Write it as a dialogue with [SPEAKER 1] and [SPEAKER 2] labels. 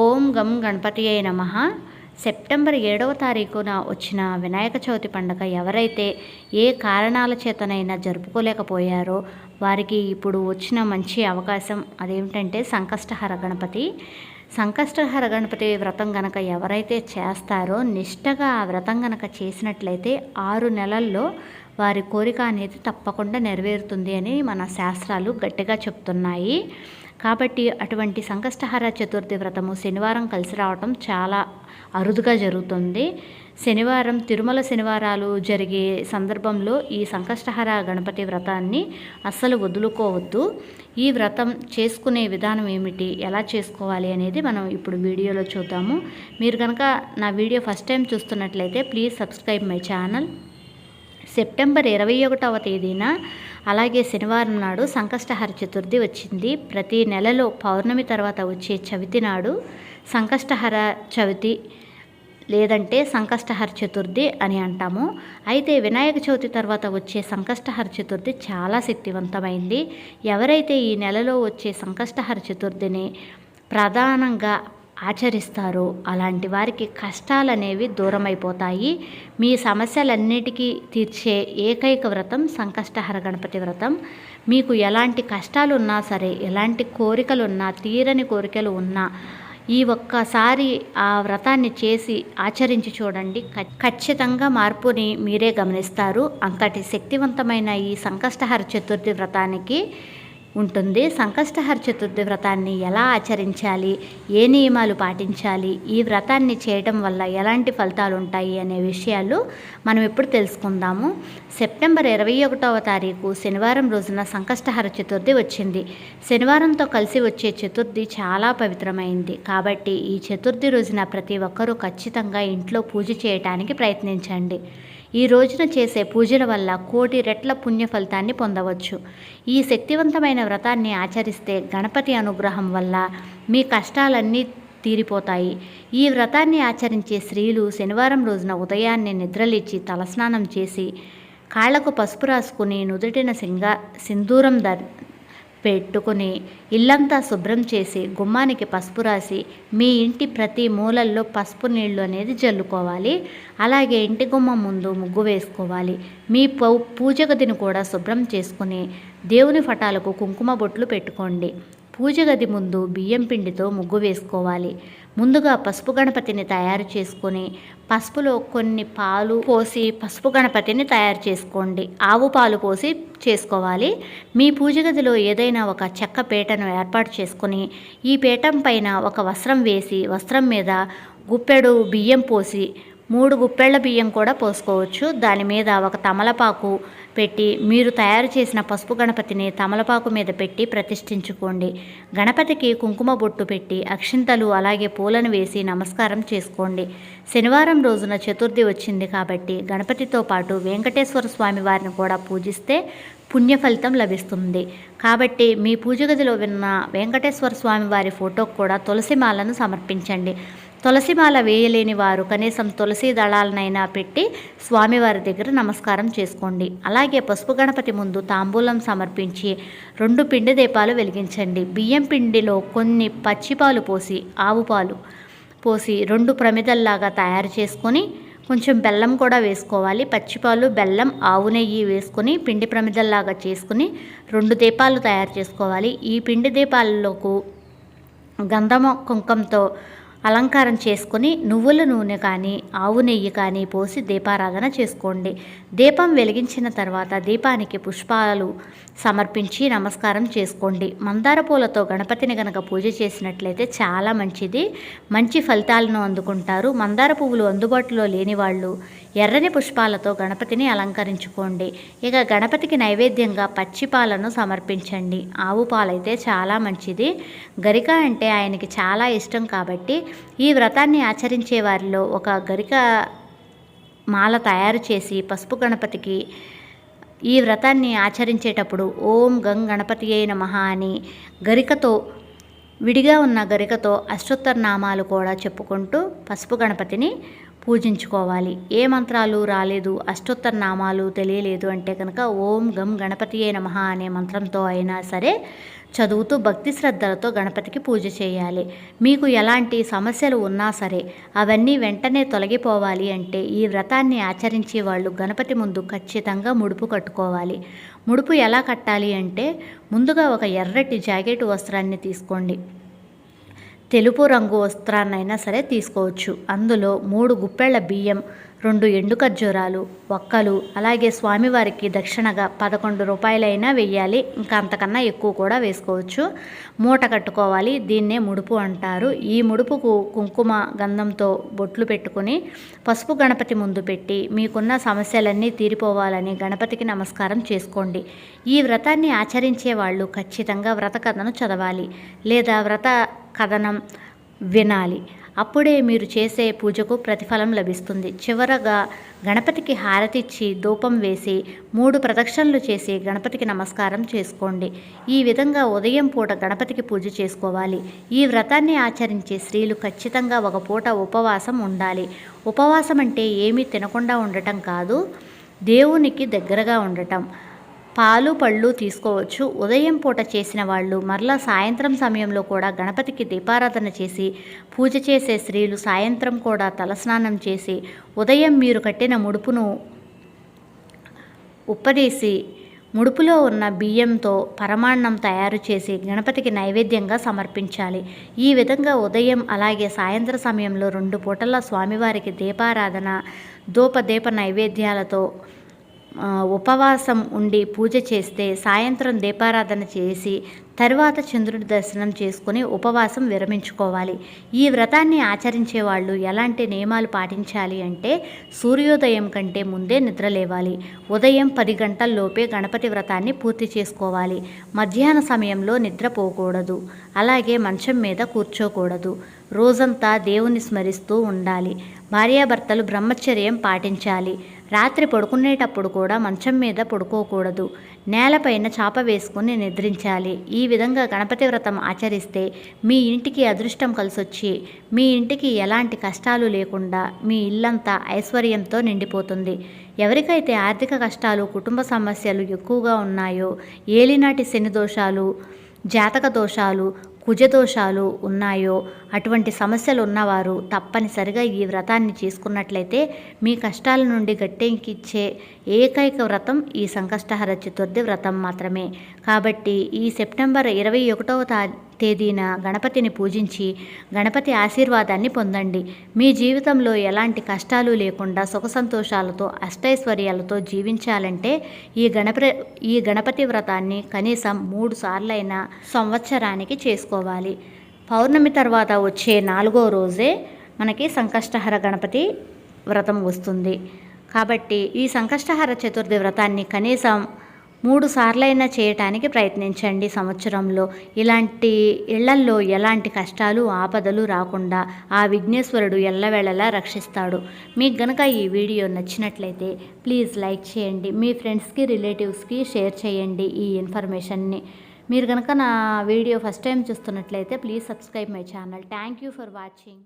[SPEAKER 1] ఓం గం గణపతి అయి నమ. సెప్టెంబర్ ఏడవ తారీఖున వచ్చిన వినాయక చవితి పండుగ ఎవరైతే ఏ కారణాల చేతనైనా జరుపుకోలేకపోయారో వారికి ఇప్పుడు వచ్చిన మంచి అవకాశం అదేమిటంటే సంకష్టహర గణపతి. సంకష్టహర గణపతి వ్రతం గనక ఎవరైతే చేస్తారో నిష్టగా ఆ వ్రతం గనక చేసినట్లయితే ఆరు నెలల్లో వారి కోరిక అనేది తప్పకుండా నెరవేరుతుంది అని మన శాస్త్రాలు గట్టిగా చెప్తున్నాయి. కాబట్టి అటువంటి సంకష్టహార చతుర్థి వ్రతము శనివారం కలిసి రావటం చాలా అరుదుగా జరుగుతుంది. శనివారం తిరుమల శనివారాలు జరిగే సందర్భంలో ఈ సంకష్టహార గణపతి వ్రతాన్ని అస్సలు వదులుకోవద్దు. ఈ వ్రతం చేసుకునే విధానం ఏమిటి? ఎలా చేసుకోవాలి అనేది మనం ఇప్పుడు వీడియోలో చూద్దాము. మీరు కనుక నా వీడియో ఫస్ట్ టైం చూస్తున్నట్లయితే please subscribe my channel. September ఇరవై ఒకటవ తేదీన అలాగే శనివారం నాడు సంకష్టహర చతుర్థి వచ్చింది. ప్రతి నెలలో పౌర్ణమి తర్వాత వచ్చే చవితి నాడు సంకష్టహర చవితి లేదంటే సంకష్టహర చతుర్థి అని అంటాము. అయితే వినాయక చవితి తర్వాత వచ్చే సంకష్టహర చతుర్థి చాలా శక్తివంతమైంది. ఎవరైతే ఈ నెలలో వచ్చే సంకష్టహర చతుర్థిని ప్రధానంగా ఆచరిస్తారో అలాంటి వారికి కష్టాలు అనేవి దూరమైపోతాయి. మీ సమస్యలన్నిటికీ తీర్చే ఏకైక వ్రతం సంకష్టహర గణపతి వ్రతం. మీకు ఎలాంటి కష్టాలు ఉన్నా సరే ఎలాంటి కోరికలు ఉన్నా తీరని కోరికలు ఉన్నా ఈ ఒక్కసారి ఆ వ్రతాన్ని చేసి ఆచరించి చూడండి. ఖచ్చితంగా మార్పుని మీరే గమనిస్తారు. అంతటి శక్తివంతమైన ఈ సంకష్టహర చతుర్థి వ్రతానికి ఉంటుంది. సంకష్టహర చతుర్థి వ్రతాన్ని ఎలా ఆచరించాలి? ఏ నియమాలు పాటించాలి? ఈ వ్రతాన్ని చేయటం వల్ల ఎలాంటి ఫలితాలు ఉంటాయి? అనే విషయాలు మనం ఇప్పుడు తెలుసుకుందాము. సెప్టెంబర్ ఇరవై ఒకటవ తారీఖు శనివారం రోజున సంకష్టహర చతుర్థి వచ్చింది. శనివారంతో కలిసి వచ్చే చతుర్థి చాలా పవిత్రమైంది. కాబట్టి ఈ చతుర్థి రోజున ప్రతి ఒక్కరూ ఖచ్చితంగా ఇంట్లో పూజ చేయటానికి ప్రయత్నించండి. ఈ రోజున చేసే పూజల వల్ల కోటి రెట్ల పుణ్య ఫలితాన్ని పొందవచ్చు. ఈ శక్తివంతమైన వ్రతాన్ని ఆచరిస్తే గణపతి అనుగ్రహం వల్ల మీ కష్టాలన్నీ తీరిపోతాయి. ఈ వ్రతాన్ని ఆచరించే స్త్రీలు శనివారం రోజున ఉదయాన్నే నిద్రలేచి తలస్నానం చేసి కాళ్ళకు పసుపు రాసుకుని నుదుటిన సింగ సింధూరం ధర్ పెట్టుకుని ఇల్లంతా శుభ్రం చేసి గుమ్మానికి పసుపు రాసి మీ ఇంటి ప్రతి మూలల్లో పసుపు నీళ్ళు అనేది జల్లుకోవాలి. అలాగే ఇంటి గుమ్మం ముందు ముగ్గు వేసుకోవాలి. మీ పూజ గదిని కూడా శుభ్రం చేసుకుని దేవుని ఫటాలకు కుంకుమ బొట్లు పెట్టుకోండి. పూజ గది ముందు బియ్యం పిండితో ముగ్గు వేసుకోవాలి. ముందుగా పసుపు గణపతిని తయారు చేసుకొని పసుపులో కొన్ని పాలు పోసి పసుపు గణపతిని తయారు చేసుకోండి. ఆవు పాలు పోసి చేసుకోవాలి. మీ పూజ గదిలో ఏదైనా ఒక చెక్క పీటను ఏర్పాటు చేసుకుని ఈ పీఠం పైన ఒక వస్త్రం వేసి వస్త్రం మీద గుప్పెడు బియ్యం పోసి మూడు గుప్పెళ్ళ బియ్యం కూడా పోసుకోవచ్చు. దాని మీద ఒక తమలపాకు పెట్టి మీరు తయారు చేసిన పసుపు గణపతిని తమలపాకు మీద పెట్టి ప్రతిష్ఠించుకోండి. గణపతికి కుంకుమ బొట్టు పెట్టి అక్షింతలు అలాగే పూలను వేసి నమస్కారం చేసుకోండి. శనివారం రోజున చతుర్థి వచ్చింది కాబట్టి గణపతితో పాటు వెంకటేశ్వర స్వామి వారిని కూడా పూజిస్తే పుణ్య ఫలితం లభిస్తుంది. కాబట్టి మీ పూజ గదిలో విన్న వెంకటేశ్వర స్వామి వారి ఫోటోకు కూడా తులసి మాలను సమర్పించండి. తులసిమాల వేయలేని వారు కనీసం తులసి దళాలనైనా పెట్టి స్వామివారి దగ్గర నమస్కారం చేసుకోండి. అలాగే పసుపు గణపతి ముందు తాంబూలం సమర్పించి రెండు పిండి దీపాలు వెలిగించండి. బియ్యం పిండిలో కొన్ని పచ్చిపాలు పోసి ఆవు పాలు పోసి రెండు ప్రమిదల్లాగా తయారు చేసుకొని కొంచెం బెల్లం కూడా వేసుకోవాలి. పచ్చిపాలు బెల్లం ఆవు నెయ్యి వేసుకొని పిండి ప్రమిదల్లాగా చేసుకుని రెండు దీపాలు తయారు చేసుకోవాలి. ఈ పిండి దీపాలకు గంధమ కుంకంతో అలంకారం చేసుకుని నువ్వుల నూనె కానీ ఆవు నెయ్యి కానీ పోసి దీపారాధన చేసుకోండి. దీపం వెలిగించిన తర్వాత దీపానికి పుష్పాలు సమర్పించి నమస్కారం చేసుకోండి. మందార పూలతో గణపతిని గనక పూజ చేసినట్లయితే చాలా మంచిది. మంచి ఫలితాలను అందుకుంటారు. మందార పువ్వులు అందుబాటులో లేని వాళ్ళు ఎర్రని పుష్పాలతో గణపతిని అలంకరించుకోండి. ఇక గణపతికి నైవేద్యంగా పచ్చి పాలను సమర్పించండి. ఆవు పాలైతే చాలా మంచిది. గరిక అంటే ఆయనకి చాలా ఇష్టం కాబట్టి ఈ వ్రతాన్ని ఆచరించే వారిలో ఒక గరిక మాల తయారు చేసి పసుపు గణపతికి ఈ వ్రతాన్ని ఆచరించేటప్పుడు ఓం గం గణపతి అయిన మహా అని గరికతో విడిగా ఉన్న గరికతో అష్టోత్తర నామాలు కూడా చెప్పుకుంటూ పసుపు గణపతిని పూజించుకోవాలి. ఏ మంత్రాలు రాలేదు అష్టోత్తర నామాలు తెలియలేదు అంటే కనుక ఓం గం గణపతియే నమః అనే మంత్రంతో అయినా సరే చదువుతూ భక్తి శ్రద్ధలతో గణపతికి పూజ చేయాలి. మీకు ఎలాంటి సమస్యలు ఉన్నా సరే అవన్నీ వెంటనే తొలగిపోవాలి అంటే ఈ వ్రతాన్ని ఆచరించే వాళ్ళు గణపతి ముందు ఖచ్చితంగా ముడుపు కట్టుకోవాలి. ముడుపు ఎలా కట్టాలి అంటే ముందుగా ఒక ఎర్రటి జాకెట్ వస్త్రాన్ని తీసుకోండి. తెలుపు రంగు వస్త్రాన్నైనా సరే తీసుకోవచ్చు. అందులో మూడు గుప్పెళ్ళ బియ్యం రెండు ఎండు ఖర్జూరాలు ఒక్కలు అలాగే స్వామివారికి దక్షిణగా పదకొండు రూపాయలైనా వెయ్యాలి. ఇంకా అంతకన్నా ఎక్కువ కూడా వేసుకోవచ్చు. మూట కట్టుకోవాలి దీన్నే ముడుపు అంటారు. ఈ ముడుపుకు కుంకుమ గంధంతో బొట్లు పెట్టుకుని పసుపు గణపతి ముందు పెట్టి మీకున్న సమస్యలన్నీ తీరిపోవాలని గణపతికి నమస్కారం చేసుకోండి. ఈ వ్రతాన్ని ఆచరించే వాళ్ళు ఖచ్చితంగా వ్రత కథను చదవాలి లేదా వ్రత కథనం వినాలి. అప్పుడే మీరు చేసే పూజకు ప్రతిఫలం లభిస్తుంది. చివరగా గణపతికి హారతిచ్చి ధూపం వేసి మూడు ప్రదక్షిణలు చేసి గణపతికి నమస్కారం చేసుకోండి. ఈ విధంగా ఉదయం పూట గణపతికి పూజ చేసుకోవాలి. ఈ వ్రతాన్ని ఆచరించే స్త్రీలు ఖచ్చితంగా ఒక పూట ఉపవాసం ఉండాలి. ఉపవాసం అంటే ఏమీ తినకుండా ఉండటం కాదు దేవునికి దగ్గరగా ఉండటం. పాలు పళ్ళు తీసుకోవచ్చు. ఉదయం పూట చేసిన వాళ్ళు మరలా సాయంత్రం సమయంలో కూడా గణపతికి దీపారాధన చేసి పూజ చేసే స్త్రీలు సాయంత్రం కూడా తలస్నానం చేసి ఉదయం మీరు కట్టిన ముడుపును ఉప్పదీసి ముడుపులో ఉన్న బియ్యంతో పరమాన్నం తయారు చేసి గణపతికి నైవేద్యంగా సమర్పించాలి. ఈ విధంగా ఉదయం అలాగే సాయంత్ర సమయంలో రెండు పూటల స్వామివారికి దీపారాధన ధూపదీప నైవేద్యాలతో ఉపవాసం ఉండి పూజ చేస్తే సాయంత్రం దీపారాధన చేసి తర్వాత చంద్రుడి దర్శనం చేసుకుని ఉపవాసం విరమించుకోవాలి. ఈ వ్రతాన్ని ఆచరించే వాళ్ళు ఎలాంటి నియమాలు పాటించాలి అంటే సూర్యోదయం కంటే ముందే నిద్ర లేవాలి. ఉదయం పది గంటల్లోపే గణపతి వ్రతాన్ని పూర్తి చేసుకోవాలి. మధ్యాహ్న సమయంలో నిద్రపోకూడదు అలాగే మంచం మీద కూర్చోకూడదు. రోజంతా దేవుని స్మరిస్తూ ఉండాలి. భార్యాభర్తలు బ్రహ్మచర్యం పాటించాలి. రాత్రి పడుకునేటప్పుడు కూడా మంచం మీద పడుకోకూడదు. నేలపైన చాప వేసుకుని నిద్రించాలి. ఈ విధంగా గణపతి వ్రతం ఆచరిస్తే మీ ఇంటికి అదృష్టం కలిసొచ్చి మీ ఇంటికి ఎలాంటి కష్టాలు లేకుండా మీ ఇల్లంతా ఐశ్వర్యంతో నిండిపోతుంది. ఎవరికైతే ఆర్థిక కష్టాలు కుటుంబ సమస్యలు ఎక్కువగా ఉన్నాయో ఏలినాటి శని దోషాలు జాతక దోషాలు కుజదోషాలు ఉన్నాయో అటువంటి సమస్యలు ఉన్నవారు తప్పనిసరిగా ఈ వ్రతాన్ని చేసుకున్నట్లయితే మీ కష్టాల నుండి గట్టెంకిచ్చే ఏకైక వ్రతం ఈ సంకష్టహర చతుర్థి వ్రతం మాత్రమే. కాబట్టి ఈ సెప్టెంబర్ ఇరవై ఒకటవ తారీ తేదీన గణపతిని పూజించి గణపతి ఆశీర్వాదాన్ని పొందండి. మీ జీవితంలో ఎలాంటి కష్టాలు లేకుండా సుఖ సంతోషాలతో అష్టైశ్వర్యాలతో జీవించాలంటే ఈ గణప ఈ గణపతి వ్రతాన్ని కనీసం మూడు సార్లైనా సంవత్సరానికి చేసుకోవాలి. పౌర్ణమి తర్వాత వచ్చే నాలుగో రోజే మనకి సంకష్టహర గణపతి వ్రతం వస్తుంది. కాబట్టి ఈ సంకష్టహర చతుర్థి వ్రతాన్ని కనీసం మూడు సార్లైనా చేయటానికి ప్రయత్నించండి సంవత్సరంలో. ఇలాంటి ఇళ్ళల్లో ఎలాంటి కష్టాలు ఆపదలు రాకుండా ఆ విఘ్నేశ్వరుడు ఎల్లవేళలా రక్షిస్తాడు. మీకు గనక ఈ వీడియో నచ్చినట్లయితే ప్లీజ్ లైక్ చేయండి. మీ ఫ్రెండ్స్కి రిలేటివ్స్కి షేర్ చేయండి ఈ ఇన్ఫర్మేషన్ని. మీరు కనుక నా వీడియో ఫస్ట్ టైం చూస్తున్నట్లయితే please subscribe my channel. Thank you for watching.